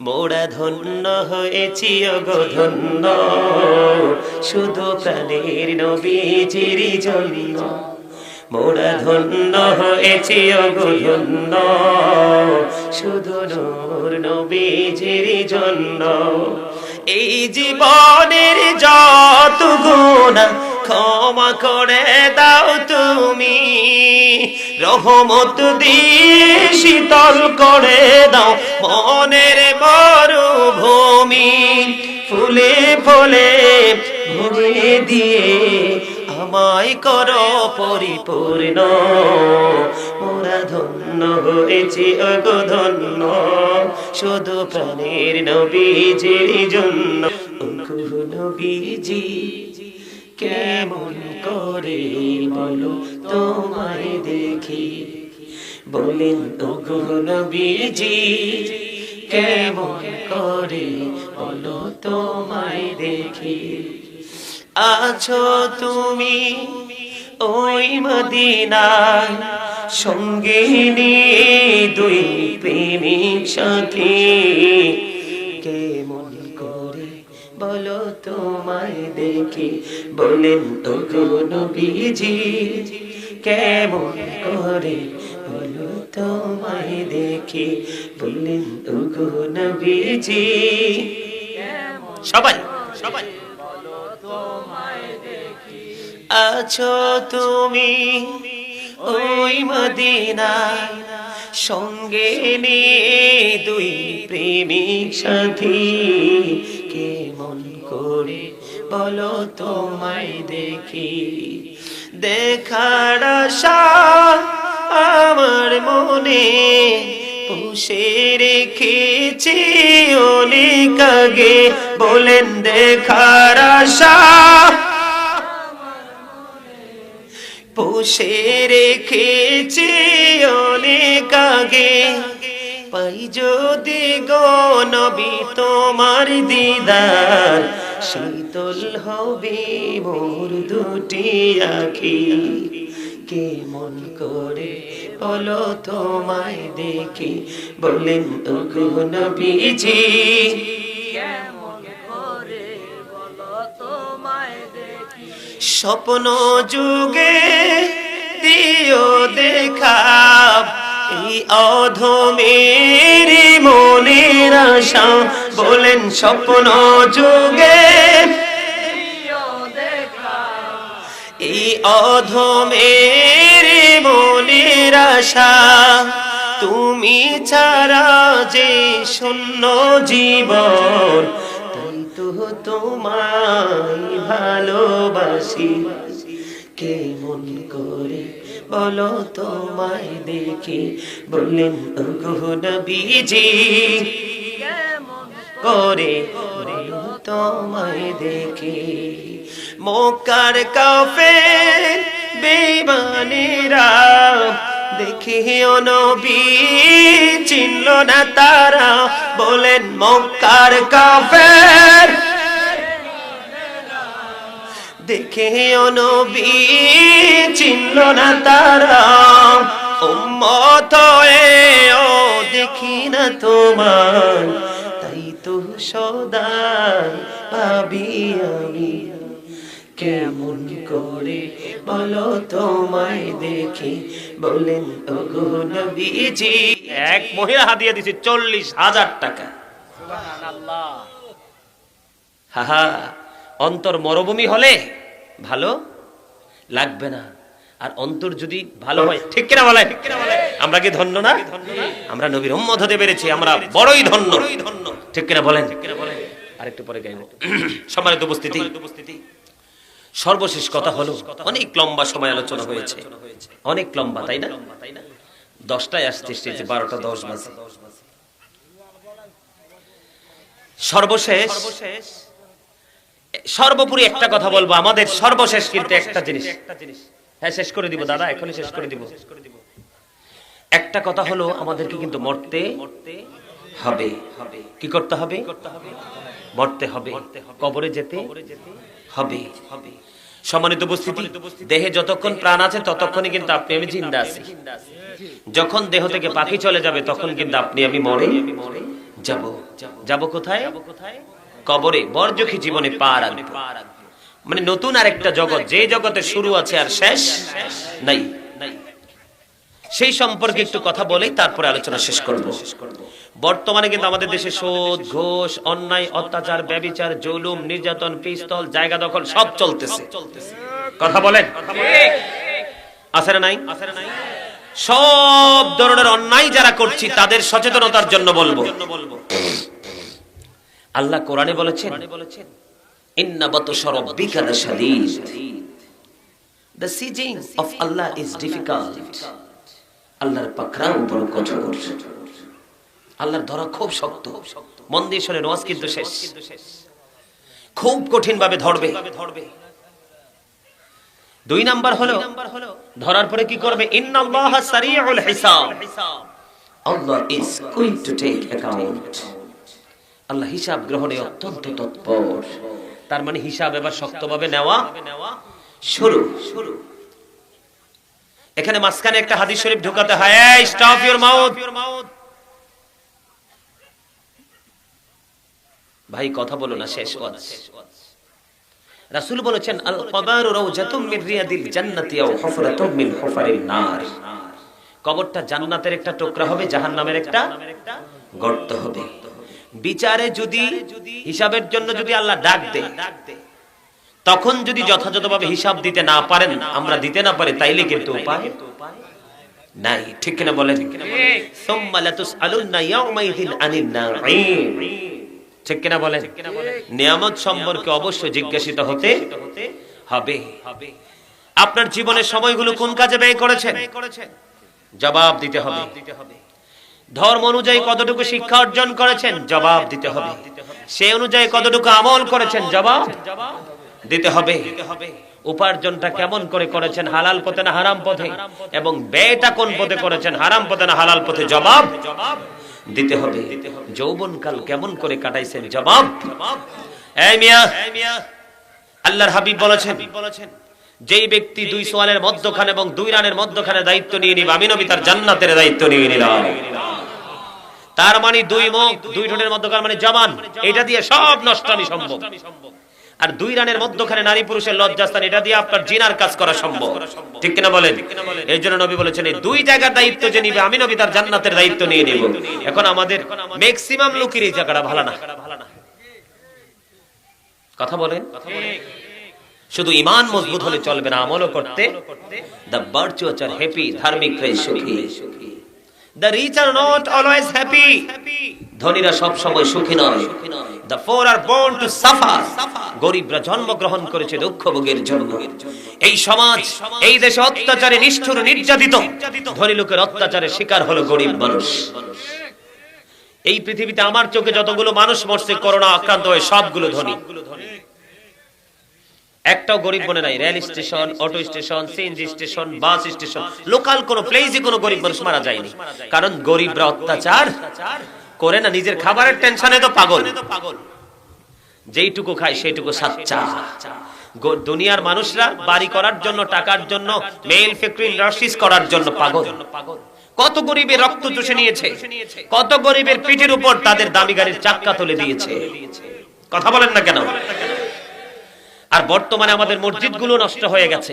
মোরা ধন্য হয়েছি গো ধন্য। শুধু প্রাণের নবীজির জন্য। মোরা ধন্য হয়েছি গো ধন্য। শুধু নূর নবীজির জন্য। এই জীবনের যত গুণা ক্ষমা করে দাও। তুমি রহমত দিয়ে শীতল করে দাও মনের মরুভূমি। ফুলে ফুলে ভরে দিয়ে আমায় করো পরিপূর্ণ। মোরা ধন্য হয়েছি অগো ধন্য। শুধু প্রাণের নবীজির জন্য। নবীজি কেমন করে বলো তোমায় দেখি? বলেন নবীজি, কেমন করে বলো তোমায় দেখি? আছো তুমি ওই মদিনায় সঙ্গে দুই প্রেমিক সাথী। কেমন বলো তোমায় দেখি। বলেন ওগো নবীজি, কেমন করে বলো তোমায় দেখি। বললেন ওগো নবীজি, সবাই সবাই। আছো তুমি ওই মদিনায়, সঙ্গে নিয়ে দুই প্রেমিক সাথী। কেমন করে, বলো তোমায় দেখি। দেখার আমার মনে, পুষে রেখেছি অনেক আগে। বলেন, দেখার পুষে রেখেছি অনেক আগে। পাই যদি গো নবী তোমার দিদার শীতল হবে মোর দুটি আখি। কেমন করে বলো তোমায় দেখি বলেন তো গো নবীজি। স্বপ্ন যুগে দিও দেখা এই অধমের মনের আশা, বলেন স্বপ্ন যুগে। এই অধমের মনের আশা, তুমি ছাড়া যে শূন্য জীবন, তাই তো তোমায় ভালোবাসি। কেমন করে বলো তোমায় দেখি বললেন নবীজি, করে তোমায় দেখি। মোকার কাফে বেমানেরা দেখে নবী, চিনল না তারা। বলেন, মক্কার কাফের দেখে নবী চিনল না তারা। উম্মত ও দেখি না তোমার তাই তো সদাই ভাবি আমি। কেমন করে বলো তোমায় দেখি। বলেন ওগো নবীজি। এক মহিলা হাদিয়া দিছে চল্লিশ হাজার টাকা। হা হা অন্তর মরুভূমি হলে ভালো লাগবে না। আর অন্তর যদি ভালো হয়, ঠিক কিনা বলে আমরা কি ধন্য না? আমরা নবীর উম্মত হতে পেরেছি, আমরা বড়ই ধন্য। ঠিক কিনা বলেন? আরেকটু পরে গাইব। সম্মানিত উপস্থিতি। সর্বশেষ কথা হলো, অনেক লম্বা সময় আলোচনা হয়েছে। অনেক লম্বা, তাই না? দশটায় আসতে স্টেজে বারোটা দশ বাজে। সর্বশেষ সর্বোপরি একটা কথা বলব, আমাদের সর্বশেষ কিন্তু একটা জিনিস। হ্যাঁ শেষ করে দিব, দাদা, এখনই শেষ করে দিব। একটা কথা হলো, আমাদেরকে কিন্তু মরতে হবে। কি করতে হবে? মরতে হবে। কবরে যেতে হবে। সম্মানিত উপস্থিতি, দেহে যতক্ষণ প্রাণ আছে, ততক্ষণই কিন্তু আপনি, আমি জিন্দা আছি। যখন দেহ থেকে পাখি চলে যাবে, তখন কিন্তু আপনি, আমি মরে যাব। যাব কোথায়? কবরে বর্জখী জীবনে পা রাখব মানে নতুন আরেকটা জগৎ, যে জগতে শুরু আছে আর শেষ নাই। সেই সম্পর্কে একটু কথা বলেই তারপরে আলোচনা শেষ করব। বর্তমানে কিন্তু আমাদের দেশে সুদ ঘোষ, অন্যায়, অত্যাচার, ব্যবিচার, জুলুম, নির্যাতন, পিস্তল, জায়গা দখল সব চলতেছে। কথা বলেন? আছে না নাই? সব ধরনের অন্যায় যারা করছি, তাদের সচেতনতার জন্য বলব। আল্লাহ কোরআনে বলেছেন ইন্না বাতশা রাব্বিকা লাশাদীদ। The sieging of Allah is difficult. আল্লাহর পাকড়াও বড় কঠোর। আল্লাহর ধরা খুব শক্ত। মন দিয়ে শোনেন ওয়াজ কিন্তু শেষ। খুব কঠিন ভাবে ধরবে। দুই নাম্বার হলো ধরার পরে কি করবে? ইন্নাল্লাহা সারিউল হিসাব। Allah is going to take account Allah হিসাব গ্রহণে অত্যন্ত তৎপর। তার মানে হিসাব এবার শক্তভাবে নেওয়া শুরু। শুরু এখানে মাঝখানে একটা হাদিস শরীফ ঢুকাতে হয়। স্টপ ইওর মাউথ ভাই, কথা বলো না, শেষ ওয়াজ। রাসূল বলেছেন আল কবর রাউজাতুম মিন রিয়াদিল জান্নাতি আও হুফরাতুম মিন হুফারিন নার। কবরটা জান্নাতের একটা টুকরা হবে, জাহান্নামের একটা গর্ত হবে। বিচারে যদি, হিসাবের জন্য যদি আল্লাহ ডাক দেয়, তখন যদি যথাযথভাবে হিসাব দিতে না পারেন, আমরা দিতে না পারি, তাইলে কিন্তু উপায় নাই। ঠিক কিনা ঠিক কিনা নিয়ামত সম্পর্কে অবশ্যই জিজ্ঞাসিত হতে হবে। আপনার জীবনের সময়গুলো কোন কাজে ব্যয় করেছেন? জবাব দিতে হবে। ধর্ম অনুযায়ী কতটুকু শিক্ষা অর্জন করেছেন? জবাব দিতে হবে। সে অনুযায়ী কতটুকু আমল করেছেন? জবাব দিতে হবে। উপার্জনটা কেমন করে করেছেন? হালাল পথে না হারাম পথে? এবং ব্যয়টা কোন পথে করেছেন? হারাম পথে না হালাল পথে? জবাব দিতে হবে। যৌবনকাল কেমন করে কাটাইছেন? জবাব আল্লাহর হাবিব বলেছেন, যেই ব্যক্তি দুই সোয়ালের মধ্যখানে এবং দুই রানের মধ্যখানে দায়িত্ব নিয়ে নিবে, আমি নবী তার জান্নাতের দায়িত্ব নিয়ে নিলাম। তার মানে দুই মুখ, দুই ঠোঁটের মধ্যখানে মানে জবান। এটা দিয়ে সব নষ্টামি সম্ভব। আর দুই রানের মধ্যখানে নারী পুরুষের লজ্জাস্থান, এটা দিয়ে আপনার জিনার কাজ করা সম্ভব। ঠিক কিনা বলেন? এই জন্য নবী বলেছেন, এই দুই জায়গার দায়িত্ব যে নিবে, আমি নবী তার জান্নাতের দায়িত্ব নিয়ে নিব। এখন আমাদের ম্যাক্সিমাম লোকের এই জায়গাটা ভালো না। কথা বলেন? শুধু ইমান মজবুত হলে চলবে না, আমলও করতে। দ্য ভার্চুয়াস আর হ্যাপি ধার্মিক সুখী। The rich are not always happy ধনীরা সব সময় সুখী নয় the poor are born to suffer গরিবরা জন্মগ্রহণ করেছে দুঃখ ভোগের জন্য। এই সমাজ, এই দেশে অত্যাচারে নিষ্ঠুর, নির্যাতিত। ধনী লোকের অত্যাচারের শিকার হলো গরিব মানুষ। এই পৃথিবীতে আমার চোখে যতগুলো মানুষ মরছে, করোনা আক্রান্ত হয়ে সবগুলো ধনী। একটাও গরিব মনে নাই, rail station, auto station, CNG station, bus station, local কোনো প্লেসে কোনো গরিব মানুষ মারা যায়নি। কারণ গরিবরা অত্যাচার করে না, নিজের খাবারের টেনশনে তো পাগল। যেইটুকু খায় সেইটুকু সাচ্চা। দুনিয়ার মানুষরা বাড়ি করার জন্য, টাকার জন্য মেল ফ্যাক্টরি ইন্ডাস্ট্রিজ করার জন্য পাগল। কত গরিবের রক্ত চুষে নিয়েছে, কত গরিবের পিঠের উপর তাদের দামি গাড়ির চাক্কা তুলে দিয়েছে। কথা বলেন না কেন? আর বর্তমানে আমাদের মসজিদগুলো নষ্ট হয়ে গেছে।